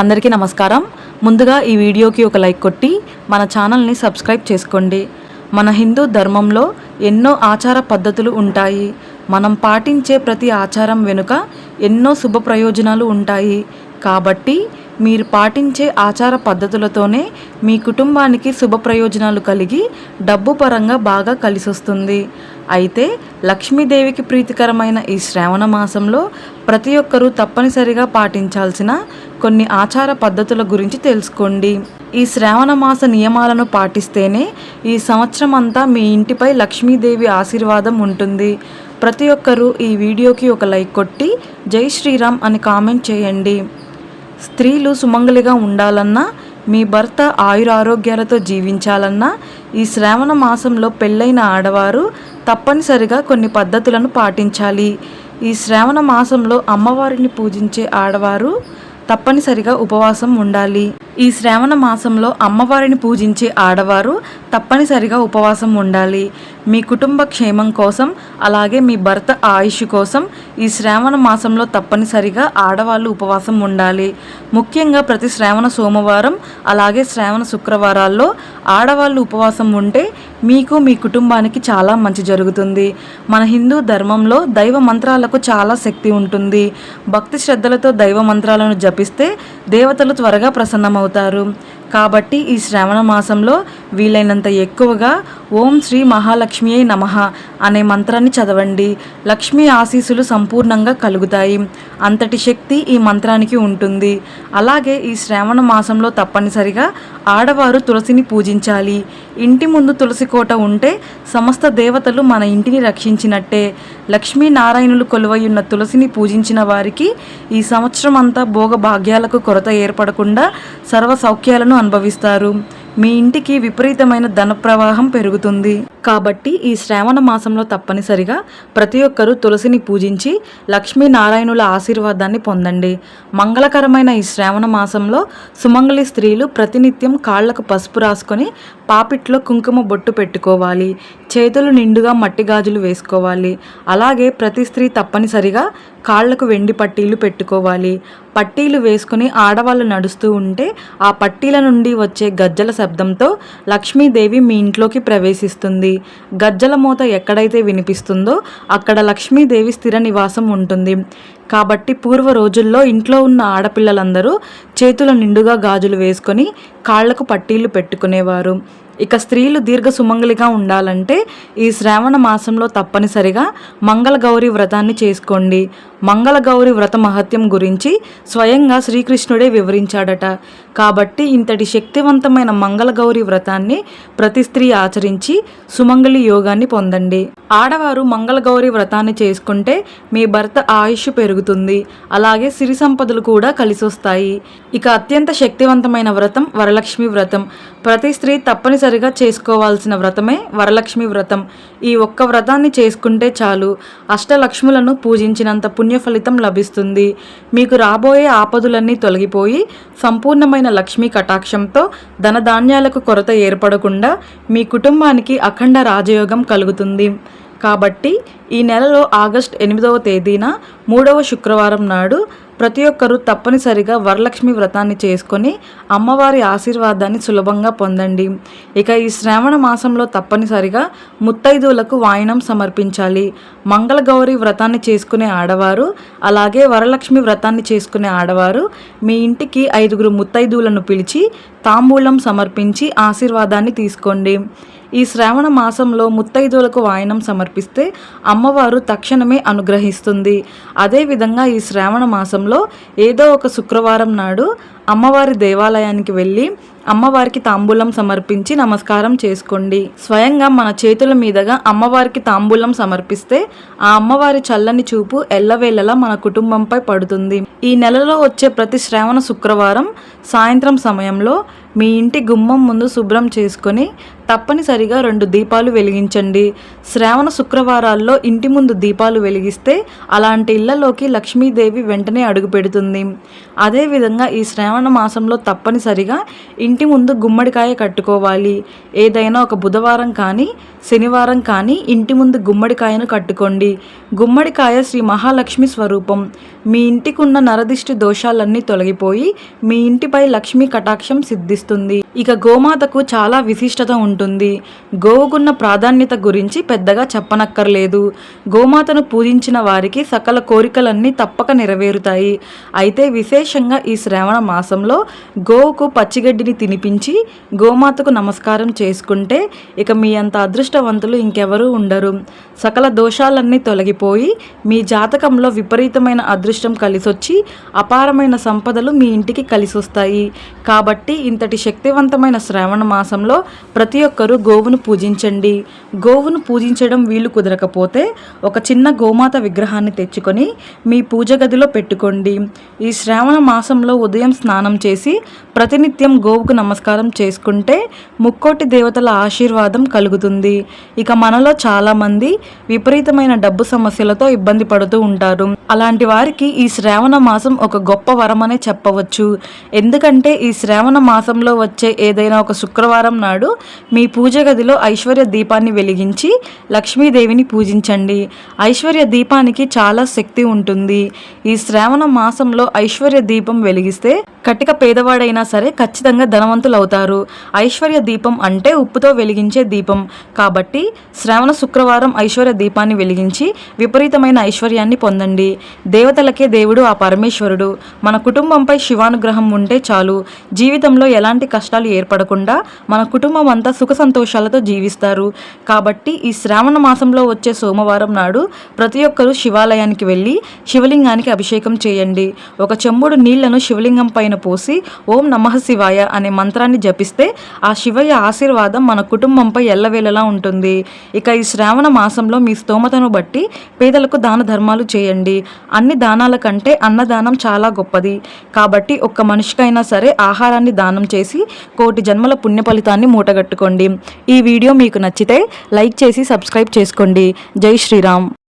అందరికీ నమస్కారం. ముందుగా ఈ వీడియోకి ఒక లైక్ కొట్టి మన ఛానల్ని సబ్స్క్రైబ్ చేసుకోండి. మన హిందూ ధర్మంలో ఎన్నో ఆచార పద్ధతులు ఉంటాయి. మనం పాటించే ప్రతి ఆచారం వెనుక ఎన్నో శుభ ప్రయోజనాలు ఉంటాయి. కాబట్టి మీరు పాటించే ఆచార పద్ధతులతోనే మీ కుటుంబానికి శుభ ప్రయోజనాలు కలిగి డబ్బు పరంగా బాగా కలిసొస్తుంది. అయితే లక్ష్మీదేవికి ప్రీతికరమైన ఈ శ్రావణ మాసంలో ప్రతి ఒక్కరూ తప్పనిసరిగా పాటించాల్సిన కొన్ని ఆచార పద్ధతుల గురించి తెలుసుకోండి. ఈ శ్రావణ మాస నియమాలను పాటిస్తేనే ఈ సంవత్సరం అంతా మీ ఇంటిపై లక్ష్మీదేవి ఆశీర్వాదం ఉంటుంది. ప్రతి ఒక్కరూ ఈ వీడియోకి ఒక లైక్ కొట్టి జై శ్రీరామ్ అని కామెంట్ చేయండి. స్త్రీలు సుమంగలిగా ఉండాలన్నా మీ భర్త ఆయురారోగ్యాలతో జీవించాలన్నా ఈ శ్రావణ మాసంలో పెళ్ళైన ఆడవారు తప్పనిసరిగా కొన్ని పద్ధతులను పాటించాలి. ఈ శ్రావణ మాసంలో అమ్మవారిని పూజించే ఆడవారు తప్పనిసరిగా ఉపవాసం ఉండాలి. ఈ శ్రావణ మాసంలో అమ్మవారిని పూజించే ఆడవారు తప్పనిసరిగా ఉపవాసం ఉండాలి. మీ కుటుంబ క్షేమం కోసం అలాగే మీ భర్త ఆయుష్ కోసం ఈ శ్రావణ మాసంలో తప్పనిసరిగా ఆడవాళ్ళు ఉపవాసం ఉండాలి. ముఖ్యంగా ప్రతి శ్రావణ సోమవారం అలాగే శ్రావణ శుక్రవారాల్లో ఆడవాళ్ళు ఉపవాసం ఉంటే మీకు మీ కుటుంబానికి చాలా మంచి జరుగుతుంది. మన హిందూ ధర్మంలో దైవ మంత్రాలకు చాలా శక్తి ఉంటుంది. భక్తి శ్రద్ధలతో దైవ మంత్రాలను జపిస్తే దేవతలు త్వరగా ప్రసన్నమవుతారు. కాబట్టి ఈ శ్రావణ మాసంలో వీలైనంత ఎక్కువగా ఓం శ్రీ మహాలక్ష్మియే నమః అనే మంత్రాన్ని చదవండి. లక్ష్మీ ఆశీస్సులు సంపూర్ణంగా కలుగుతాయి. అంతటి శక్తి ఈ మంత్రానికి ఉంటుంది. అలాగే ఈ శ్రావణ మాసంలో తప్పనిసరిగా ఆడవారు తులసిని పూజించాలి. ఇంటి ముందు తులసి కోట ఉంటే సమస్త దేవతలు మన ఇంటిని రక్షించినట్టే. లక్ష్మీనారాయణులు కొలువై ఉన్న తులసిని పూజించిన వారికి ఈ సంవత్సరం అంతా భోగభాగ్యాలకు కొరత ఏర్పడకుండా సర్వ సౌఖ్యాలను అనుభవిస్తారు. మీ ఇంటికి విపరీతమైన ధన ప్రవాహం పెరుగుతుంది. కాబట్టి ఈ శ్రావణ మాసంలో తప్పనిసరిగా ప్రతి ఒక్కరూ తులసిని పూజించి లక్ష్మీనారాయణుల ఆశీర్వాదాన్ని పొందండి. మంగళకరమైన ఈ శ్రావణ మాసంలో సుమంగళి స్త్రీలు ప్రతినిత్యం కాళ్ళకు పసుపు రాసుకొని పాపిట్లో కుంకుమ బొట్టు పెట్టుకోవాలి. చేతులు నిండుగా మట్టి గాజులు వేసుకోవాలి. అలాగే ప్రతి స్త్రీ తప్పనిసరిగా కాళ్ళకు వెండి పట్టీలు పెట్టుకోవాలి. పట్టీలు వేసుకుని ఆడవాళ్ళు నడుస్తూ ఉంటే ఆ పట్టీల నుండి వచ్చే గజ్జల శబ్దంతో లక్ష్మీదేవి మీ ఇంట్లోకి ప్రవేశిస్తుంది. గజ్జల మూత ఎక్కడైతే వినిపిస్తుందో అక్కడ లక్ష్మీదేవి స్థిర నివాసం ఉంటుంది. కాబట్టి పూర్వ రోజుల్లో ఇంట్లో ఉన్న ఆడపిల్లలందరూ చేతుల నిండుగా గాజులు వేసుకొని కాళ్ళకు పట్టీలు పెట్టుకునేవారు. ఇక స్త్రీలు దీర్ఘ సుమంగలిగా ఉండాలంటే ఈ శ్రావణ మాసంలో తప్పనిసరిగా మంగళగౌరి వ్రతాన్ని చేసుకోండి. మంగళగౌరి వ్రత మహత్యం గురించి స్వయంగా శ్రీకృష్ణుడే వివరించాడట. కాబట్టి ఇంతటి శక్తివంతమైన మంగళగౌరి వ్రతాన్ని ప్రతి స్త్రీ ఆచరించి సుమంగళి యోగాన్ని పొందండి. ఆడవారు మంగళగౌరి వ్రతాన్ని చేసుకుంటే మీ భర్త ఆయుష్ పెరుగుతుంది. అలాగే సిరి సంపదలు కూడా కలిసొస్తాయి. ఇక అత్యంత శక్తివంతమైన వ్రతం వరలక్ష్మి వ్రతం. ప్రతి స్త్రీ తప్పనిసరిగా చేసుకోవాల్సిన వ్రతమే వరలక్ష్మి వ్రతం. ఈ ఒక్క వ్రతాన్ని చేసుకుంటే చాలు. అష్టలక్ష్ములను పూజించినంత పుణ్య ఫలితం లభిస్తుంది. మీకు రాబోయే ఆపదులన్నీ తొలగిపోయి సంపూర్ణమైన లక్ష్మీ కటాక్షంతో ధనధాన్యాలకు కొరత ఏర్పడకుండా మీ కుటుంబానికి అఖండ రాజయోగం కలుగుతుంది. కాబట్టి ఈ నెలలో ఆగస్ట్ ఎనిమిదవ తేదీన మూడవ శుక్రవారం నాడు ప్రతి ఒక్కరూ తప్పనిసరిగా వరలక్ష్మి వ్రతాన్ని చేసుకొని అమ్మవారి ఆశీర్వాదాన్ని సులభంగా పొందండి. ఇక ఈ శ్రావణ మాసంలో తప్పనిసరిగా ముత్తైదువులకు వాయనం సమర్పించాలి. మంగళగౌరి వ్రతాన్ని చేసుకునే ఆడవారు అలాగే వరలక్ష్మి వ్రతాన్ని చేసుకునే ఆడవారు మీ ఇంటికి ఐదుగురు ముత్తైదువులను పిలిచి తాంబూలం సమర్పించి ఆశీర్వాదాన్ని తీసుకోండి. ఈ శ్రావణ మాసంలో ముత్తైదులకు వాయనం సమర్పిస్తే అమ్మవారు తక్షణమే అనుగ్రహిస్తుంది. అదేవిధంగా ఈ శ్రావణ మాసంలో ఏదో ఒక శుక్రవారం నాడు అమ్మవారి దేవాలయానికి వెళ్ళి అమ్మవారికి తాంబూలం సమర్పించి నమస్కారం చేసుకోండి. స్వయంగా మన చేతుల మీదుగా అమ్మవారికి తాంబూలం సమర్పిస్తే ఆ అమ్మవారి చల్లని చూపు ఎల్లవేళలా మన కుటుంబంపై పడుతుంది. ఈ నెలలో వచ్చే ప్రతి శ్రావణ శుక్రవారం సాయంత్రం సమయంలో మీ ఇంటి గుమ్మం ముందు శుభ్రం చేసుకొని తప్పనిసరిగా రెండు దీపాలు వెలిగించండి. శ్రావణ శుక్రవారాల్లో ఇంటి ముందు దీపాలు వెలిగిస్తే అలాంటి ఇళ్ళలోకి లక్ష్మీదేవి వెంటనే అడుగు పెడుతుంది. అదేవిధంగా ఈ శ్రావణ మాసంలో తప్పనిసరిగా ఇంటి ముందు గుమ్మడికాయ కట్టుకోవాలి. ఏదైనా ఒక బుధవారం కానీ శనివారం కానీ ఇంటి ముందు గుమ్మడికాయను కట్టుకోండి. గుమ్మడికాయ శ్రీ మహాలక్ష్మి స్వరూపం. మీ ఇంటికి ఉన్న నరదిష్టి దోషాలన్నీ తొలగిపోయి మీ ఇంటిపై లక్ష్మీ కటాక్షం సిద్ధిస్తుంది. ఇక గోమాతకు చాలా విశిష్టత ఉంటుంది. గోవుకున్న ప్రాధాన్యత గురించి పెద్దగా చెప్పనక్కర్లేదు. గోమాతను పూజించిన వారికి సకల కోరికలన్నీ తప్పక నెరవేరుతాయి. అయితే విశేషంగా ఈ శ్రావణ మాసంలో గోవుకు పచ్చిగడ్డిని తినిపించి గోమాతకు నమస్కారం చేసుకుంటే ఇక మీ అంత అదృష్టవంతులు ఇంకెవరూ ఉండరు. సకల దోషాలన్నీ తొలగిపోయి మీ జాతకంలో విపరీతమైన అదృష్టం కలిసొచ్చి అపారమైన సంపదలు మీ ఇంటికి కలిసొస్తాయి. కాబట్టి ఇంతటి శక్తివంతమైన శ్రావణ మాసంలో ప్రతి ఒక్కరూ గోవును పూజించండి. గోవును పూజించడం వీలు కుదరకపోతే ఒక చిన్న గోమాత విగ్రహాన్ని తెచ్చుకొని మీ పూజ గదిలో పెట్టుకోండి. ఈ శ్రావణ మాసంలో ఉదయం స్నానం చేసి ప్రతినిత్యం గోవుకు నమస్కారం చేసుకుంటే ముక్కోటి దేవతల ఆశీర్వాదం కలుగుతుంది. ఇక మనలో చాలామంది విపరీతమైన డబ్బు సమస్యలతో ఇబ్బంది పడుతూ ఉంటారు. అలాంటి వారికి ఈ శ్రావణ మాసం ఒక గొప్ప వరమనే చెప్పవచ్చు. ఎందుకంటే ఈ శ్రావణ మాసంలో వచ్చే ఏదైనా ఒక శుక్రవారం నాడు మీ పూజ గదిలో ఐశ్వర్య దీపాన్ని వెలిగించి లక్ష్మీదేవిని పూజించండి. ఐశ్వర్య దీపానికి చాలా శక్తి ఉంటుంది. ఈ శ్రావణ మాసంలో ఐశ్వర్య దీపం వెలిగిస్తే కటిక పేదవాడైనా సరే ఖచ్చితంగా ధనవంతులు అవుతారు ఐశ్వర్య దీపం అంటే ఉప్పుతో వెలిగించే దీపం. కాబట్టి శ్రావణ శుక్రవారం ఐశ్వర్య దీపాన్ని వెలిగించి విపరీతమైన ఐశ్వర్యాన్ని పొందండి. దేవతలకే దేవుడు ఆ పరమేశ్వరుడు. మన కుటుంబంపై శివానుగ్రహం ఉంటే చాలు. జీవితంలో ఎలాంటి కష్టాలు ఏర్పడకుండా మన కుటుంబం అంతా సుఖ సంతోషాలతో జీవిస్తారు. కాబట్టి ఈ శ్రావణ మాసంలో వచ్చే సోమవారం నాడు ప్రతి ఒక్కరూ శివాలయానికి వెళ్ళి శివలింగానికి అభిషేకం చేయండి. ఒక చెంబుడు నీళ్ళను శివలింగం పైన పోసి ఓం నమః శివాయ అనే మంత్రాన్ని జపిస్తే ఆ శివయ్య ఆశీర్వాదం మన కుటుంబంపై ఎల్లవేళలా ఉంటుంది. ఇక ఈ శ్రావణ మాసంలో మీ స్తోమతను బట్టి పేదలకు దాన ధర్మాలు చేయండి. అన్ని దానాల కంటే అన్నదానం చాలా గొప్పది. కాబట్టి ఒక్క మనిషికైనా సరే ఆహారాన్ని దానం చేసి కోటి జన్మల పుణ్య ఫలితాన్ని మూటగట్టుకోండి. ఈ వీడియో మీకు నచ్చితే లైక్ చేసి సబ్స్క్రైబ్ చేసుకోండి. జై శ్రీరామ్.